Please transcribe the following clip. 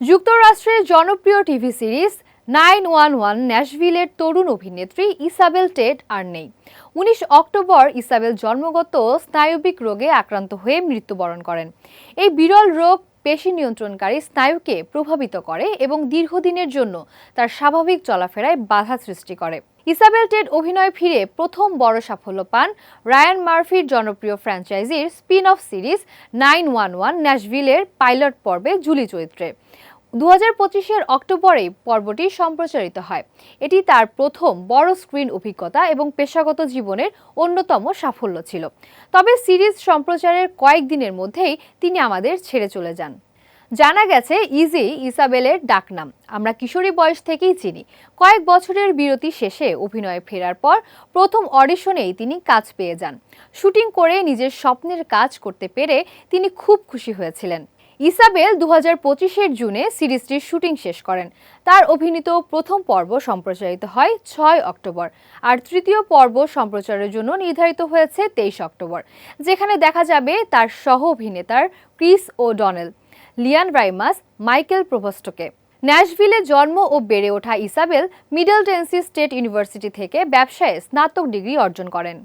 যুক্তরাষ্ট্রের জনপ্রিয় TV series nine one one ন্যাশভিলের তরুণ অভিনেত্রী ইসাবেল টেট আর নেই। উনিশ অক্টোবর ইসাবেল জন্মগত স্নায়বিক রোগে আক্রান্ত হয়ে মৃত্যুবরণ করেন। এই বিরল রোগ পেশি নিয়ন্ত্রণকারী স্নায়ুকে প্রভাবিত করে এবং দীর্ঘদিনের জন্য তার স্বাভাবিক চলাফেরায় বাধা সৃষ্টি করে। ইসাবেল টেট অভিনয় ফিরে প্রথম বড় সাফল্য পান রায়ান মার্ফির জনপ্রিয় ফ্র্যাঞ্চাইজির spin off series nine one one ন্যাশভিলের pilot পর্বে জুলি চরিত্রে। দু হাজার পঁচিশের অক্টোবরে পর্বটি সম্প্রচারিত হয়। এটি তার প্রথম বড় স্ক্রিন অভিজ্ঞতা এবং পেশাগত জীবনের অন্যতম সাফল্য ছিল। তবে সিরিজ সম্প্রচারের কয়েকদিনের মধ্যেই তিনি আমাদের ছেড়ে চলে যান। জানা গেছে, ইজি ইসাবেলের ডাকনাম। আমরা কিশোরী বয়স থেকেই চিনি। কয়েক বছরের বিরতি শেষে অভিনয়ে ফেরার পর প্রথম অডিশনেই তিনি কাজ পেয়ে যান। শুটিং করে নিজের স্বপ্নের কাজ করতে পেরে তিনি খুব খুশি হয়েছিলেন। ইসাবেল দু হাজার পঁচিশের জুনে সিরিজটির শুটিং শেষ করেন। তার অভিনীত প্রথম পর্ব সম্প্রচারিত হয় ছয় অক্টোবর, আর তৃতীয় পর্ব সম্প্রচারের জন্য নির্ধারিত হয়েছে তেইশ অক্টোবর, যেখানে দেখা যাবে তার সহ অভিনেতার ক্রিস ও ডনেল লিয়ান রাইমাস, মাইকেল প্রভস্টকে। ন্যাশভিলে জন্ম ও বেড়ে ওঠা Isabel Middle Tennessee State University থেকে ব্যবসায়ে স্নাতক ডিগ্রি অর্জন করেন।